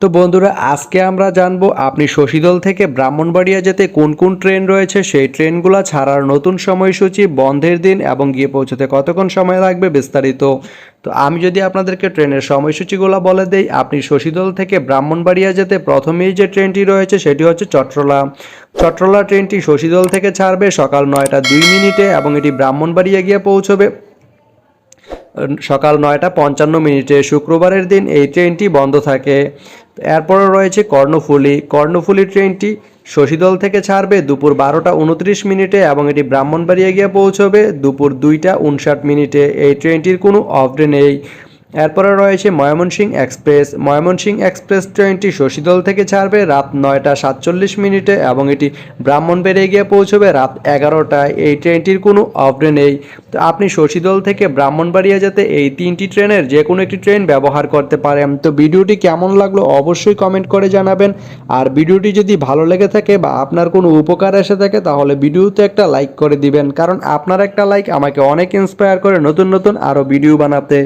তো বন্ধুরা, আজকে আমরা জানব আপনি শশীদল থেকে ব্রাহ্মণবাড়িয়া যেতে কোন কোন ট্রেন রয়েছে, সেই ট্রেনগুলো ছাড়ার নতুন সময়সূচি, বন্ধের দিন এবং গিয়ে পৌঁছতে কতক্ষণ সময় লাগবে বিস্তারিত। তো আমি যদি আপনাদেরকে ট্রেনের সময়সূচিগুলো বলে দেই, আপনি শশীদল থেকে ব্রাহ্মণবাড়িয়া যেতে প্রথমেই যে ট্রেনটি রয়েছে, সেটি হচ্ছে চট্টলা চট্টলা ট্রেনটি শশীদল থেকে ছাড়বে সকাল নয়টা দুই মিনিটে এবং এটি ব্রাহ্মণবাড়িয়া গিয়ে পৌঁছবে সকাল নয়টা পঞ্চান্ন মিনিটে। শুক্রবারের দিন এই ট্রেনটি বন্ধ থাকে। এরপরে রয়েছে কর্ণফুলি। কর্ণফুলি ট্রেনটি শশীদল থেকে ছাড়বে দুপুর বারোটা উনত্রিশ মিনিটে এবং এটি ব্রাহ্মণবাড়িয়া গিয়ে পৌঁছবে দুপুর দুইটা উনষাট মিনিটে। এই ট্রেনটির কোনো অফডে নেই। এরপরে রয়েছে ময়মনসিংহ এক্সপ্রেস। ময়মনসিংহ এক্সপ্রেস ট্রেনটি শশীদল থেকে ছাড়বে রাত নয়টা সাতচল্লিশ মিনিটে এবং এটি ব্রাহ্মণবাড়িয়া গিয়ে পৌঁছবে রাত এগারোটায়। এই ট্রেনটির কোনো অফডে নেই। তো আপনি শশীদল থেকে ব্রাহ্মণবাড়িয়া যেতে এই তিনটি ট্রেনের যে কোনো একটি ট্রেন ব্যবহার করতে পারেন। তো ভিডিওটি কেমন লাগল অবশ্যই কমেন্ট করে জানাবেন। আর ভিডিওটি যদি ভালো লেগে থাকে বা আপনার কোনো উপকার এসে থাকে তাহলে ভিডিওতে একটা লাইক করে দিবেন। কারণ আপনার একটা লাইক আমাকে অনেক ইন্সপায়ার করে নতুন নতুন আরও ভিডিও বানাতে।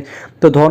তো ধন্যবাদ।